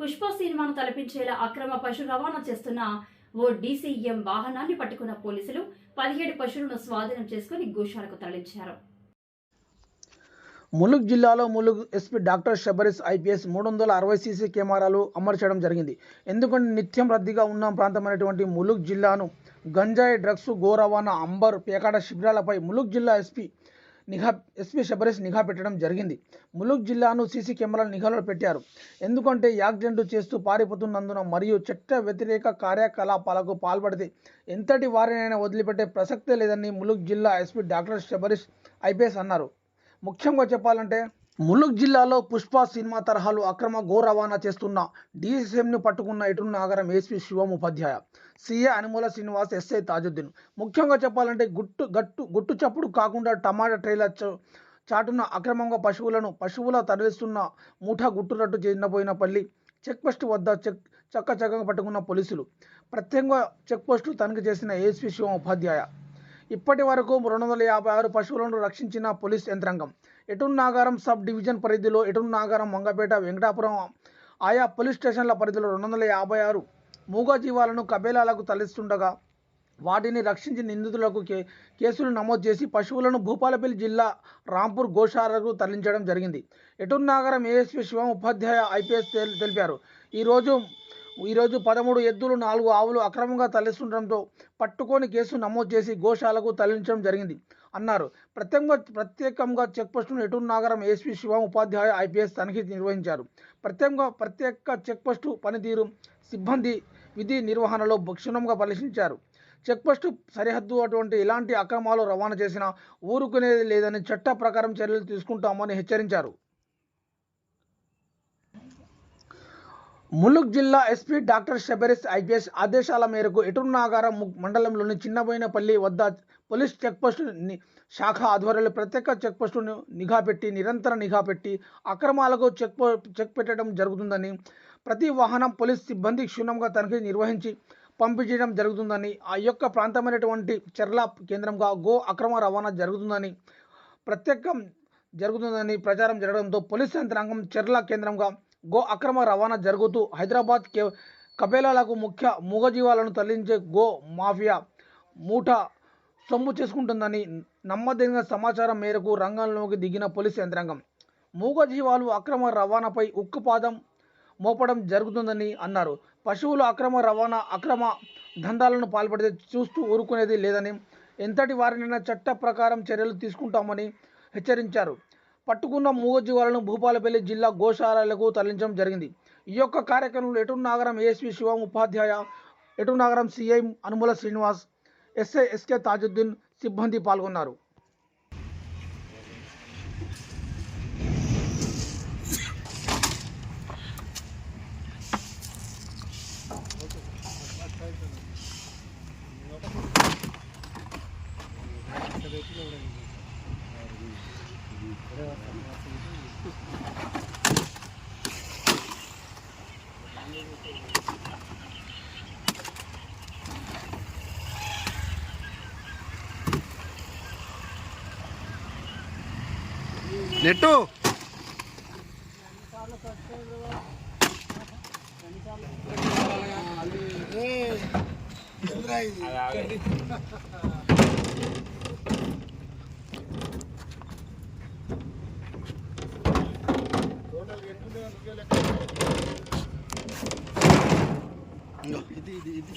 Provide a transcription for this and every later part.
పుష్ప సినిమాను తలపించేలా అక్రమ పశు రవాణా చేస్తున్న ఓ డీసీఎం వాహనాన్ని పట్టుకున్న పోలీసులు పదిహేడు పశువులను స్వాధీనం చేసుకుని గోశాలకు తరలించారు. ములుగ్ జిల్లాలో Mulugu SP doctor Shabarish IPS మూడు వందల అరవై సీసీ కెమెరాలు అమర్చడం జరిగింది. ఎందుకంటే నిత్యం రద్దీగా ఉన్న ప్రాంతమైనటువంటి ములుగ్ జిల్లాను గంజాయి డ్రగ్స్ గో రవాణా అంబర్ పేకాట శిబిరాలపై ములుగ్ జిల్లా ఎస్పీ నిఘా ఎస్పీ షబరిస్ నిఘా పెట్టడం జరిగింది. ములుగ్ జిల్లాను సీసీ కెమెరాల నిఘాలో పెట్టారు. ఎందుకంటే యాక్సిడెంట్ చేస్తూ పారిపోతున్నందున మరియు చట్ట వ్యతిరేక కార్యకలాపాలకు పాల్పడితే ఎంతటి వారినైనా వదిలిపెట్టే ప్రసక్తే లేదని ములుగ్ జిల్లా ఎస్పీ డాక్టర్ షబరిస్ ఐపీఎస్ అన్నారు. ముఖ్యంగా చెప్పాలంటే ములుగ్ జిల్లాలో పుష్ప సినిమా తరహాలు అక్రమ గో రవాణా చేస్తున్న డీసీఎంను పట్టుకున్న ఇటు నగరం AC Shivam Upadhyay CA Anumula Srinivas SI Tajuddin. ముఖ్యంగా చెప్పాలంటే గుట్టు గట్టు గుట్టు చప్పుడు కాకుండా టమాటా ట్రైలర్ చాటున అక్రమంగా పశువులను పశువుల తరలిస్తున్న ముఠా గుట్టురట్టు చిన్నపోయినపల్లి పల్లి పోస్ట్ వద్ద చెక్ చక్కచక్కగా పట్టుకున్న పోలీసులు. ప్రత్యేకంగా చెక్పోస్టు తనిఖీ చేసిన ఏఎస్పీ శివం ఉపాధ్యాయ. ఇప్పటి వరకు రెండు వందల యాభై ఆరు పశువులను రక్షించిన పోలీస్ యంత్రాంగం. ఎటున్ నాగారం సబ్ డివిజన్ పరిధిలో ఎటున్ నాగారం మంగపేట వెంకటాపురం ఆయా పోలీస్ స్టేషన్ల పరిధిలో రెండు వందల యాభై ఆరు మూగజీవాలను కబేలాలకు తరలిస్తుండగా వాటిని రక్షించి నిందితులకు కే కేసులు నమోదు చేసి పశువులను భూపాలపల్లి జిల్లా రాంపూర్ గోశాలకు తరలించడం జరిగింది. ఎటున్ నాగరం ఏఎస్పీ శివం ఉపాధ్యాయ ఐపీఎస్ తెలిపారు. ఈరోజు ఈరోజు పదమూడు ఎద్దులు నాలుగు ఆవులు అక్రమంగా తరలిస్తుండటంతో పట్టుకొని కేసు నమోదు చేసి గోశాలకు తరలించడం జరిగింది అన్నారు. ప్రత్యేకంగా ప్రత్యేకంగా చెక్పోస్టును ఎటూరు నాగరం ఏసీ శివం ఉపాధ్యాయ ఐపీఎస్ తనిఖీ నిర్వహించారు. ప్రత్యేకంగా ప్రత్యేక చెక్పోస్టు పనితీరు సిబ్బంది విధి నిర్వహణలో క్షుణ్ణంగా పరిశీలించారు. చెక్పోస్టు సరిహద్దు అటువంటి ఎలాంటి అక్రమాలు రవాణా చేసినా ఊరుకునేది లేదని చట్ట ప్రకారం చర్యలు తీసుకుంటామని హెచ్చరించారు. ములుగ్ జిల్లా ఎస్పీ డాక్టర్ షబరిస్ ఐపీఎస్ ఆదేశాల మేరకు ఎటుర్నాగారం మండలంలోని చిన్నబోయినపల్లి వద్ద పోలీస్ చెక్పోస్టు శాఖ ఆధ్వర్యంలో ప్రత్యేక చెక్పోస్టును నిఘా పెట్టి నిరంతర నిఘా పెట్టి అక్రమాలకు చెక్ పో- చెక్ పెట్టడం జరుగుతుందని ప్రతి వాహనం పోలీస్ సిబ్బంది క్షుణ్ణంగా తనిఖీ నిర్వహించి పంపించడం జరుగుతుందని ఆ యొక్క ప్రాంతమైనటువంటి చెర్ల కేంద్రంగా గో అక్రమ రవాణా జరుగుతుందని ప్రత్యేకం జరుగుతుందని ప్రచారం జరగడంతో పోలీస్ యంత్రాంగం చెర్ల కేంద్రంగా గో అక్రమ రవాణా జరుగుతూ హైదరాబాద్ కే కబేలాలకు ముఖ్య మూగజీవాలను తరలించే గో మాఫియా మూఠ సొమ్ము చేసుకుంటుందని నమ్మదగిన సమాచారం మేరకు రంగంలోకి దిగిన పోలీస్ యంత్రాంగం. మూగజీవాలు అక్రమ రవాణాపై ఉక్కుపాదం మోపడం జరుగుతుందని అన్నారు. పశువులు అక్రమ రవాణా అక్రమ దందాలను పాల్పడితే చూస్తూ ఊరుకునేది లేదని ఎంతటి వారినైనా చట్ట ప్రకారం చర్యలు తీసుకుంటామని హెచ్చరించారు. పట్టుకున్న మూగజీవాలను భూపాలపల్లి జిల్లా గోశాలలకు తరలించడం జరిగింది. ఈ యొక్క కార్యక్రమంలో ఎటు Nagaram ASV Shivam Upadhyay Eturnagaram CI Anumula Srinivas SI SK Tajuddin సిబ్బంది పాల్గొన్నారు. నెట్టు. ఇది ఇది ఇది ఇది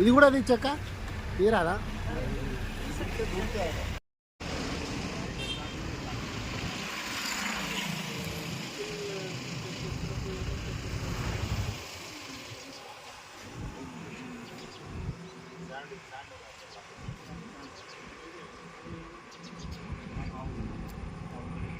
ఇది కూడా తెచ్చాక తీరాదా মধ্যে ঢুকতে হবে